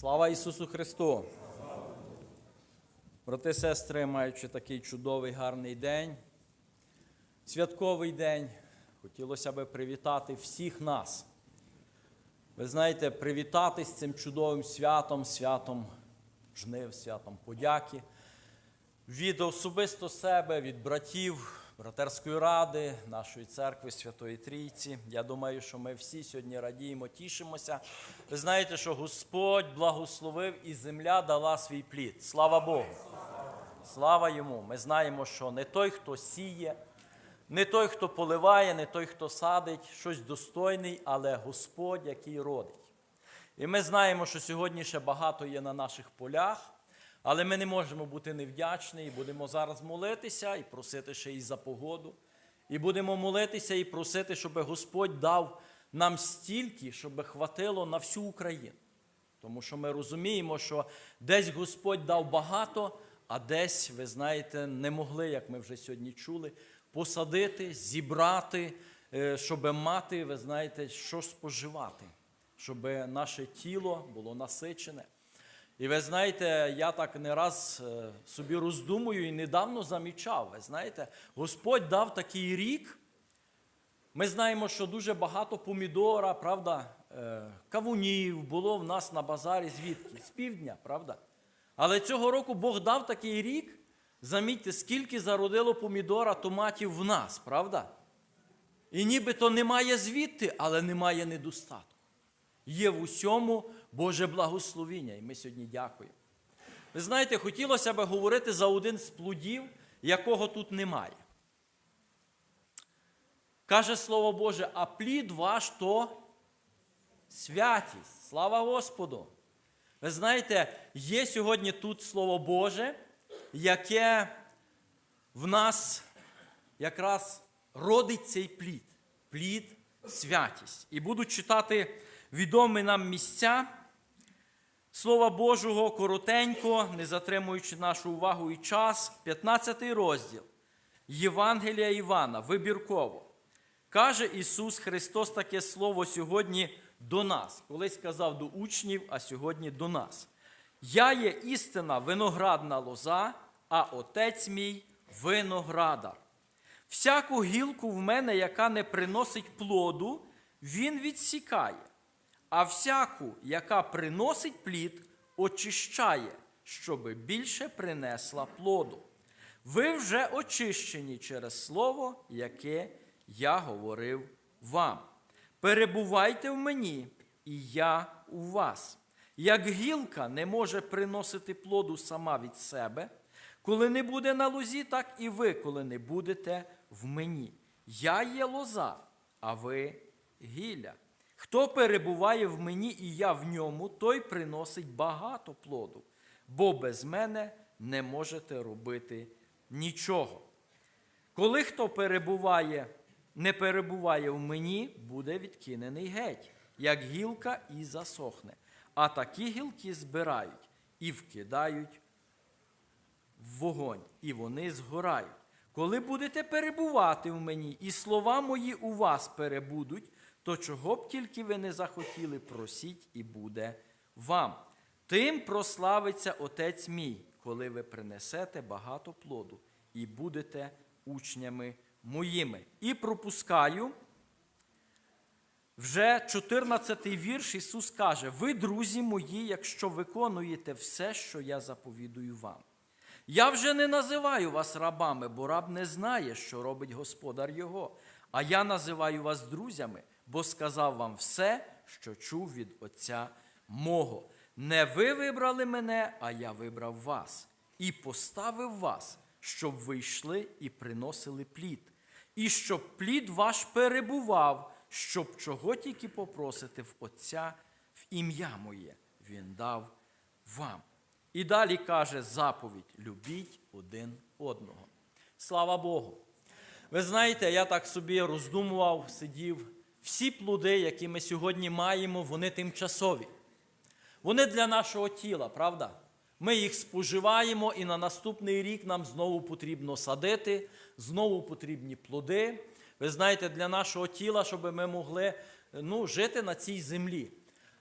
Слава Ісусу Христу! Брати, сестри, маючи такий чудовий гарний день, святковий день, хотілося би привітати всіх нас. Ви знаєте, привітати з цим чудовим святом, святом жнив, святом подяки. Від особисто себе, від братів братерської ради, нашої церкви Святої Трійці. Я думаю, що ми всі сьогодні радіємо, тішимося. Ви знаєте, що Господь благословив і земля дала свій плід. Слава Богу! Слава йому! Ми знаємо, що не той, хто сіє, не той, хто поливає, не той, хто садить, щось достойний, але Господь, який родить. І ми знаємо, що сьогодні ще багато є на наших полях, але ми не можемо бути невдячні і будемо зараз молитися і просити ще і за погоду. І будемо молитися і просити, щоб Господь дав нам стільки, щоб хватило на всю Україну. Тому що ми розуміємо, що десь Господь дав багато, а десь, ви знаєте, не могли, як ми вже сьогодні чули, посадити, зібрати, е, щоб мати, ви знаєте, що споживати, щоб наше тіло було насичене. І ви знаєте, я так не раз е, собі роздумую і недавно замічав. Ви знаєте, Господь дав такий рік. Ми знаємо, що дуже багато помідора, правда, е, кавунів було в нас на базарі звідки? З півдня, правда? Але цього року Бог дав такий рік. Замітьте, скільки зародило помідора, томатів в нас, правда? І нібито немає звідти, але немає недостатку. Є в усьому Боже благословіння, і ми сьогодні дякуємо. Ви знаєте, хотілося б говорити за один з плодів, якого тут немає. Каже Слово Боже, а плід ваш то святість. Слава Господу! Ви знаєте, є сьогодні тут Слово Боже, яке в нас якраз родить цей плід, плід святість. І буду читати відомі нам місця Слова Божого коротенько, не затримуючи нашу увагу і час, 15 розділ Євангелія Івана, вибірково. Каже Ісус Христос таке слово сьогодні до нас. Колись казав до учнів, а сьогодні до нас. Я є істина виноградна лоза, а отець мій виноградар. Всяку гілку в мене, яка не приносить плоду, він відсікає, а всяку, яка приносить плід, очищає, щоби більше принесла плоду. Ви вже очищені через слово, яке я говорив вам. Перебувайте в мені, і я у вас. Як гілка не може приносити плоду сама від себе, коли не буде на лозі, так і ви, коли не будете в мені. Я є лоза, а ви гілля. Хто перебуває в мені і я в ньому, той приносить багато плоду, бо без мене не можете робити нічого. Коли хто перебуває, не перебуває в мені, буде відкинений геть, як гілка і засохне. А такі гілки збирають і вкидають в вогонь, і вони згорають. Коли будете перебувати в мені, і слова мої у вас перебудуть, то чого б тільки ви не захотіли, просіть, і буде вам. Тим прославиться Отець мій, коли ви принесете багато плоду і будете учнями моїми. І пропускаю. Вже 14 вірш Ісус каже: Ви, друзі мої, якщо виконуєте все, що я заповідую вам. Я вже не називаю вас рабами, бо раб не знає, що робить господар його. А я називаю вас друзями, бо сказав вам все, що чув від Отця мого. Не ви вибрали мене, а я вибрав вас, і поставив вас, щоб ви йшли і приносили плід, і щоб плід ваш перебував, щоб чого тільки попросите в Отця в ім'я моє, Він дав вам. І далі каже заповідь: любіть один одного. Слава Богу! Ви знаєте, я так собі роздумував, сидів. Всі плоди, які ми сьогодні маємо, вони тимчасові. Вони для нашого тіла, правда? Ми їх споживаємо, і на наступний рік нам знову потрібно садити, знову потрібні плоди. Ви знаєте, для нашого тіла, щоб ми могли ну, жити на цій землі.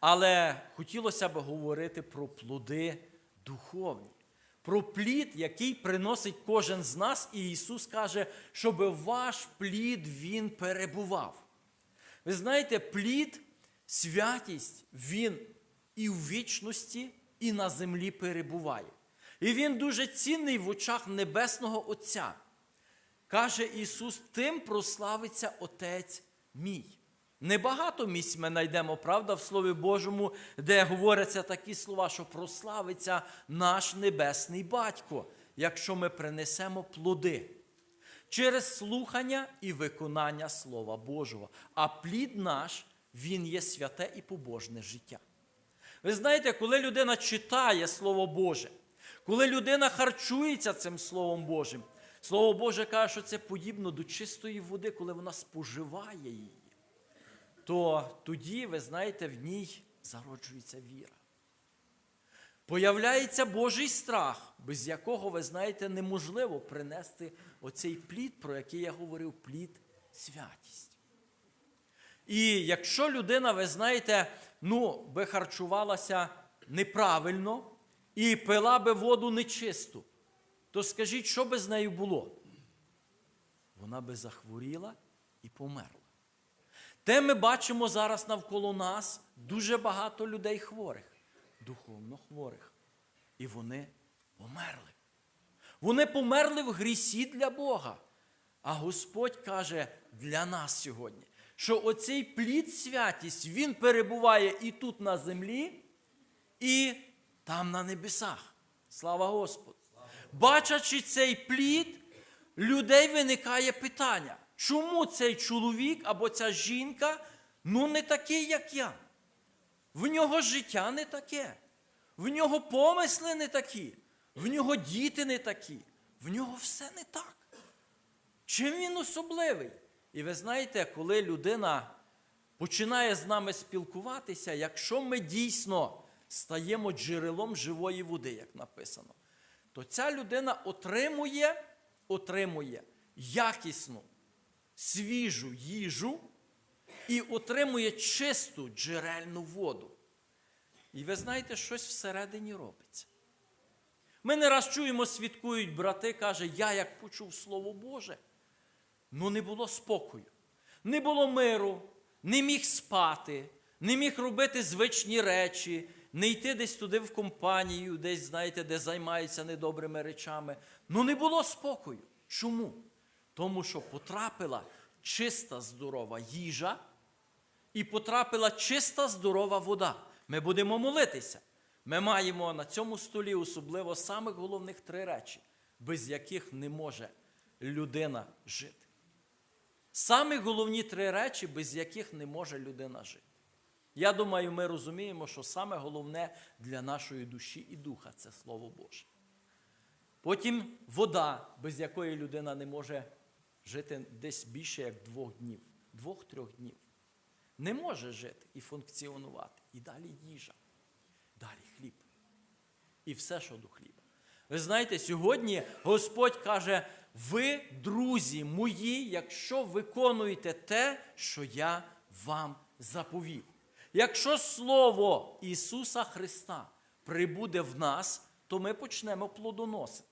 Але хотілося б говорити про плоди духовні, про плід, який приносить кожен з нас, і Ісус каже, щоб ваш плід Він перебував. Ви знаєте, плід, святість, він і в вічності, і на землі перебуває. І він дуже цінний в очах Небесного Отця. Каже Ісус, тим прославиться Отець мій. Небагато місць ми знайдемо, правда, в Слові Божому, де говоряться такі слова, що прославиться наш Небесний Батько, якщо ми принесемо плоди через слухання і виконання Слова Божого. А плід наш, він є святе і побожне життя. Ви знаєте, коли людина читає Слово Боже, коли людина харчується цим Словом Божим, Слово Боже каже, що це подібно до чистої води, коли вона споживає її, то тоді, ви знаєте, в ній зароджується віра. Появляється Божий страх, без якого, ви знаєте, неможливо принести оцей плід, про який я говорив, плід святість. І якщо людина, ви знаєте, ну, би харчувалася неправильно і пила би воду нечисту, то скажіть, що би з нею було? Вона би захворіла і померла. Те ми бачимо зараз навколо нас дуже багато людей хворих, духовно хворих. І вони померли. Вони померли в грісі для Бога. А Господь каже для нас сьогодні, що оцей плід святість, він перебуває і тут на землі, і там на небесах. Слава Господу! Бачачи цей плід, людей виникає питання, чому цей чоловік або ця жінка ну не такий, як я? В нього життя не таке, в нього помисли не такі, в нього діти не такі, в нього все не так. Чим він особливий? І ви знаєте, коли людина починає з нами спілкуватися, якщо ми дійсно стаємо джерелом живої води, як написано, то ця людина отримує, отримує якісну, свіжу їжу і отримує чисту джерельну воду. І ви знаєте, щось всередині робиться. Ми не раз чуємо, свідкують брати, каже, я як почув Слово Боже, ну не було спокою, не було миру, не міг спати, не міг робити звичні речі, не йти десь туди в компанію, десь, знаєте, де займаються недобрими речами. Ну не було спокою. Чому? Тому що потрапила чиста здорова їжа і потрапила чиста здорова вода. Ми будемо молитися. Ми маємо на цьому столі особливо самих головних три речі, без яких не може людина жити. Самі головні три речі, без яких не може людина жити. Я думаю, ми розуміємо, що саме головне для нашої душі і духа це Слово Боже. Потім вода, без якої людина не може жити десь більше як двох днів, двох-трьох днів. Не може жити і функціонувати. І далі їжа, далі хліб. І все, що до хліба. Ви знаєте, сьогодні Господь каже: ви, друзі мої, якщо виконуєте те, що я вам заповів. Якщо Слово Ісуса Христа прибуде в нас, то ми почнемо плодоносити.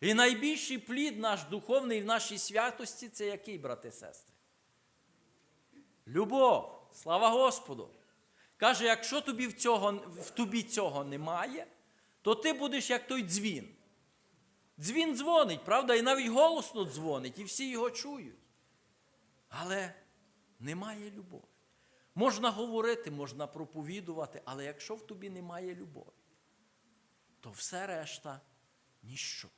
І найбільший плід наш духовний в нашій святості це який, брати і сестри? Любов. Слава Господу. Каже, якщо тобі в, цього, в тобі цього немає, то ти будеш як той дзвін. Дзвін дзвонить, правда, і навіть голосно дзвонить, і всі його чують. Але немає любові. Можна говорити, можна проповідувати, але якщо в тобі немає любові, то все решта ніщо.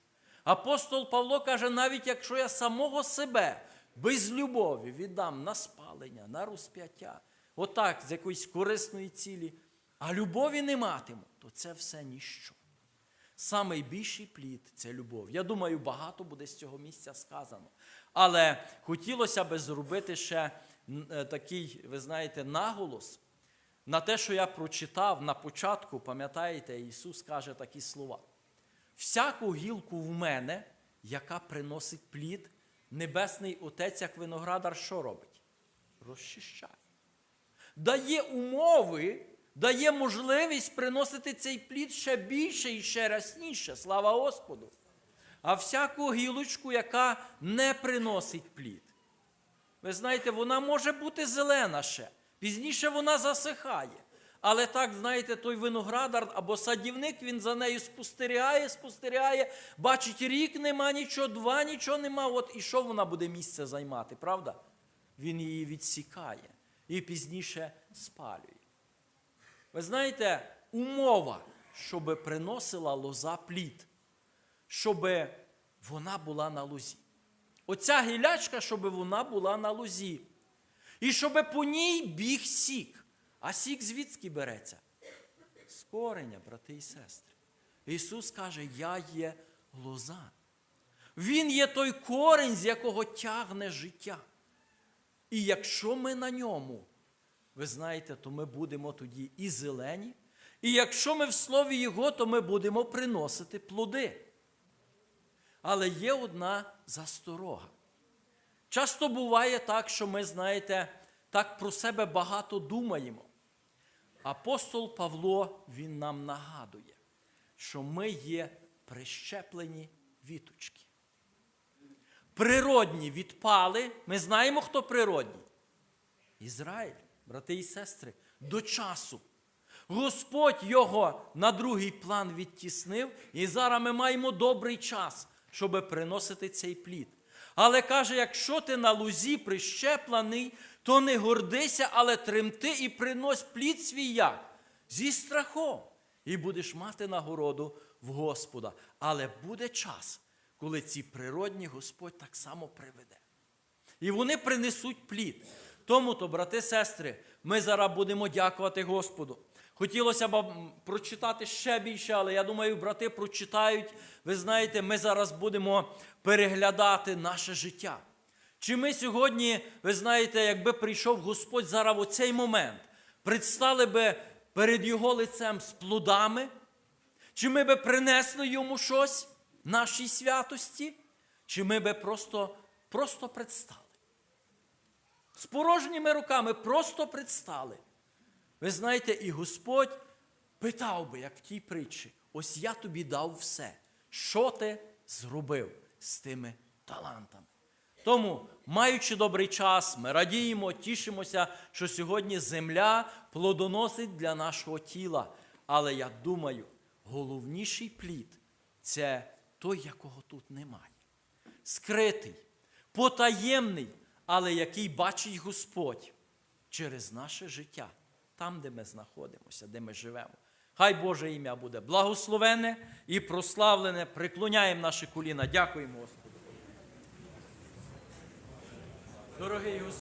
Апостол Павло каже, навіть якщо я самого себе без любові віддам на спалення, на розп'яття, отак, з якоїсь корисної цілі, а любові не матиму, то це все ніщо. Самий більший плід це любов. Я думаю, багато буде з цього місця сказано. Але хотілося би зробити ще е, такий, ви знаєте, наголос на те, що я прочитав на початку, пам'ятаєте, Ісус каже такі слова. Всяку гілку в мене, яка приносить плід, Небесний Отець, як виноградар, що робить? Розчищає. Дає умови дає можливість приносити цей плід ще більше і ще рясніше. Слава Господу. А всяку гілочку, яка не приносить плід. Ви знаєте, вона може бути зелена ще. Пізніше вона засихає. Але так, знаєте, той виноградар або садівник, він за нею спостерігає, спостерігає, бачить, рік нема нічого, два нічого нема. От і що вона буде місце займати, правда? Він її відсікає і пізніше спалює. Ви знаєте, умова, щоб приносила лоза плід, щоб вона була на лозі. Оця гілячка, щоб вона була на лозі. І щоб по ній біг сік. А сік звідки береться? З кореня, брати і сестри. Ісус каже, я є лоза. Він є той корень, з якого тягне життя. І якщо ми на ньому, ви знаєте, то ми будемо тоді і зелені. І якщо ми в слові Його, то ми будемо приносити плоди. Але є одна засторога. Часто буває так, що ми, знаєте, так про себе багато думаємо. Апостол Павло він нам нагадує, що ми є прищеплені віточки. Природні відпали. Ми знаємо, хто природні. Ізраїль, брати і сестри, до часу. Господь його на другий план відтіснив, і зараз ми маємо добрий час, щоб приносити цей плід. Але каже, якщо ти на лузі прищеплений, то не гордися, але тремти і принось плід свій як? Зі страхом. І будеш мати нагороду в Господа. Але буде час, коли ці природні Господь так само приведе. І вони принесуть плід. Тому то, брати, сестри, ми зараз будемо дякувати Господу. Хотілося б прочитати ще більше, але я думаю, брати прочитають. Ви знаєте, ми зараз будемо переглядати наше життя. Чи ми сьогодні, ви знаєте, якби прийшов Господь зараз в цей момент, предстали би перед Його лицем з плодами? Чи ми би принесли йому щось нашій святості? Чи ми би просто, просто предстали? З порожніми руками просто предстали. Ви знаєте, і Господь питав би, як в тій притчі, ось я тобі дав все. Що ти зробив з тими талантами? Тому, маючи добрий час, ми радіємо, тішимося, що сьогодні земля плодоносить для нашого тіла. Але я думаю, головніший плід це той, якого тут немає. Скритий, потаємний, але який бачить Господь через наше життя, там, де ми знаходимося, де ми живемо. Хай Боже ім'я буде благословене і прославлене. Приклоняємо наші коліна. Дякуємо Господу. Dororeyus.